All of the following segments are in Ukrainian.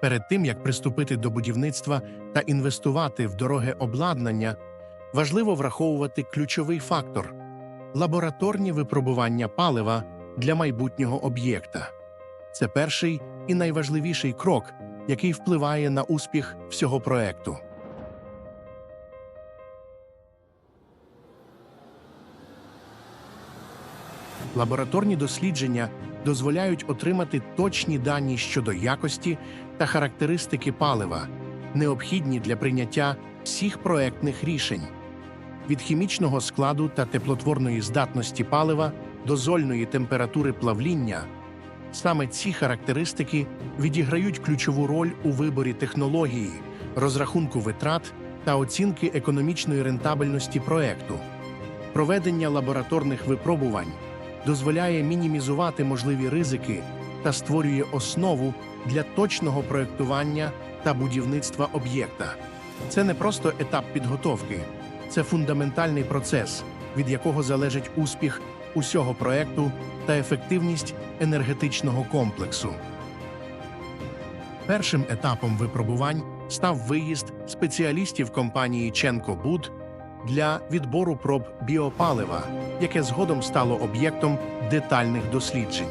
Перед тим як приступити до будівництва та інвестувати в дороге обладнання, важливо враховувати ключовий фактор лабораторні випробування палива для майбутнього об'єкта. Це перший і найважливіший крок, який впливає на успіх всього проекту. Лабораторні дослідження дозволяють отримати точні дані щодо якості та характеристики палива, необхідні для прийняття всіх проектних рішень від хімічного складу та теплотворної здатності палива до зольної температури плавління. Саме ці характеристики відіграють ключову роль у виборі технології, розрахунку витрат та оцінки економічної рентабельності проекту. Проведення лабораторних випробувань дозволяє мінімізувати можливі ризики та створює основу для точного проектування та будівництва об'єкта. Це не просто етап підготовки, це фундаментальний процес, від якого залежить успіх усього проекту та ефективність енергетичного комплексу. Першим етапом випробувань став виїзд спеціалістів компанії Ченко Буд для відбору проб біопалива, яке згодом стало об'єктом детальних досліджень.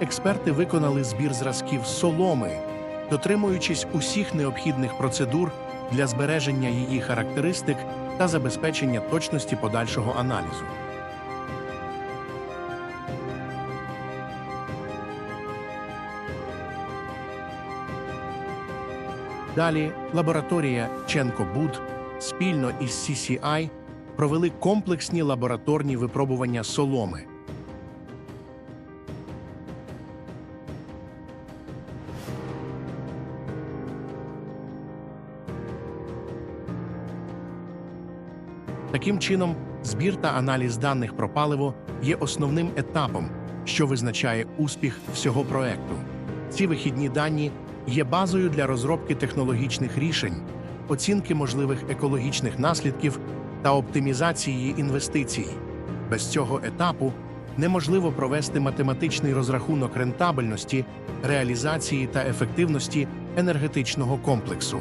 Експерти виконали збір зразків соломи, дотримуючись усіх необхідних процедур для збереження її характеристик та забезпечення точності подальшого аналізу. Далі лабораторія Ченко Буд спільно із CCI провели комплексні лабораторні випробування соломи. Таким чином, збір та аналіз даних про паливо є основним етапом, що визначає успіх всього проекту. Ці вихідні дані є базою для розробки технологічних рішень, оцінки можливих екологічних наслідків та оптимізації інвестицій. Без цього етапу неможливо провести математичний розрахунок рентабельності, реалізації та ефективності енергетичного комплексу.